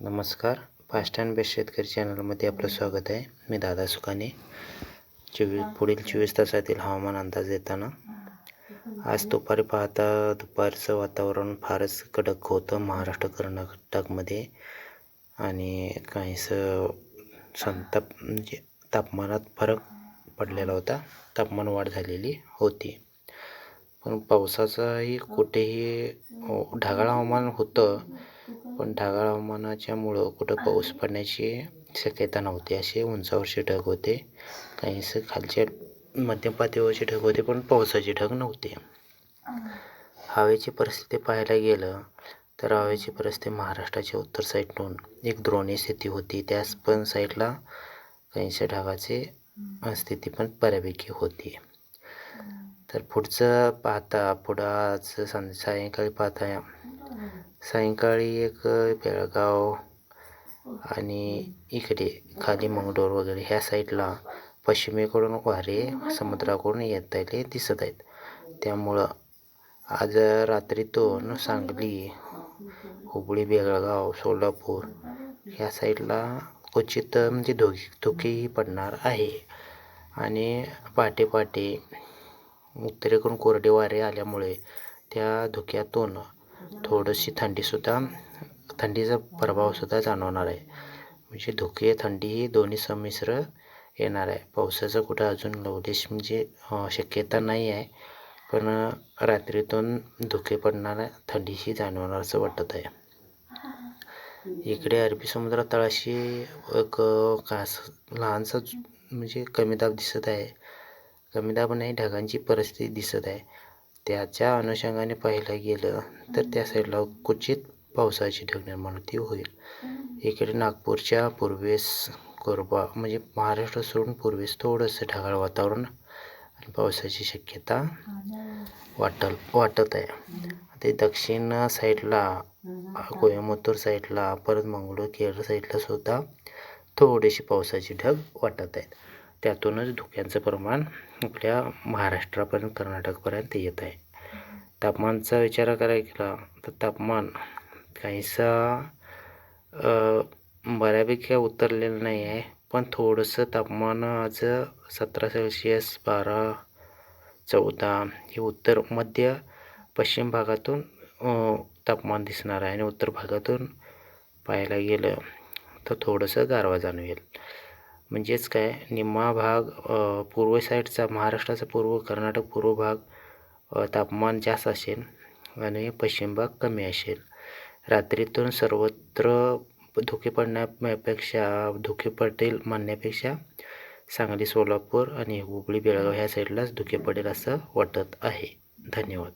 नमस्कार. Fast and best शेतकरी चॅनलमध्ये आपलं स्वागत आहे. मी दादा सुखाने चोवीस पुढील चोवीस तासातील हवामान अंदाज देताना आज दुपारी पाहता दुपारचं वातावरण फारच कडक होतं महाराष्ट्र कर्नाटकमध्ये. आणि काहीसं संताप म्हणजे तापमानात फरक पडलेला होता. तापमान वाढ झालेली होती. पण पावसाचाही कुठेही ढगाळ हवामान होतं. पण ढगाळ हवामानाच्यामुळं कुठं पाऊस पडण्याची शक्यता नव्हती. असे उंचावरचे ढग होते. काहीसे खालच्या मध्यम पातळीवरचे ढग होते पण पावसाचे ढग नव्हते. हवेची परिस्थिती पाहायला गेलं तर हवेची परिस्थिती महाराष्ट्राच्या उत्तर साईडून एक द्रोणी स्थिती होती. त्याच पण साईडला काहीशा ढगाचे स्थिती पण बऱ्यापैकी होती. तर पुढचं पाहता पुढं आज सं सायंकाळी पाहता सायंकाळी एक बेळगाव आणि इकडे खाली मंगळूर वगैरे ह्या साईडला पश्चिमेकडून वारे समुद्राकडून येताले दिसत आहेत. त्यामुळं आज रात्रीतून सांगली हुबळी बेळगाव सोलापूर ह्या साईडला क्वचित म्हणजे धोकी धुकीही पडणार आहे. आणि पहाटे पहाटे उत्तरेकडून कोरडे वारे आल्यामुळे त्या धुक्यातून थोडीशी थंडीसुद्धा थंडीचा प्रभावसुद्धा जाणवणार आहे. म्हणजे धुके थंडी ही दोन्ही संमिश्र येणार आहे. पावसाचं कुठं अजून लवलेश म्हणजे शक्यता नाही आहे. पण रात्रीतून धुके पडणार थंडीशी जाणवणार असं वाटत आहे. इकडे अरबी समुद्रात तळाशी एक कास लहानसा म्हणजे कमी दाब दिसत आहे. कमी दाब नाही ढगांची परिस्थिती दिसत आहे. त्याच्या अनुषंगाने पाहायला गेलं तर त्या साईडला क्वचित पावसाची ढग निर्माण होती होईल. इकडे नागपूरच्या पूर्वेस कोरबा म्हणजे महाराष्ट्र सोडून पूर्वेस थोडंसं ढगाळ वातावरण आणि पावसाची शक्यता वाटल वाटत आहे. ते दक्षिण साईडला कोयंबतूर साईडला परत मंगळूर केरळ साईडला सुद्धा थोडीशी पावसाची ढग वाटत आहेत. त्यातूनच धुक्यांचं प्रमाण आपल्या महाराष्ट्रापर्यंत कर्नाटकपर्यंत येत आहे. तापमानचा विचार करायला केला तर तापमान काहीसा बऱ्यापैकी काय उतरलेलं नाही आहे पण थोडंसं तापमान आज सतरा सेल्सिअस बारा चौदा हे उत्तर मध्य पश्चिम भागातून तापमान दिसणार आहे आणि उत्तर भागातून पाहायला गेलं तर थोडंसं गारवा जाणवेल. म्हणजेच काय निम्मा भाग पूर्व साईडचा महाराष्ट्राचा पूर्व कर्नाटक पूर्व भाग तापमान जास्त असेल आणि पश्चिम भाग कमी असेल. रात्रीतून सर्वत्र धुके पडण्यापेक्षा धुके पडेल म्हणण्यापेक्षा सांगली सोलापूर आणि हुबळी बेळगाव ह्या साईडलाच धुके पडेल असं वाटत आहे. धन्यवाद.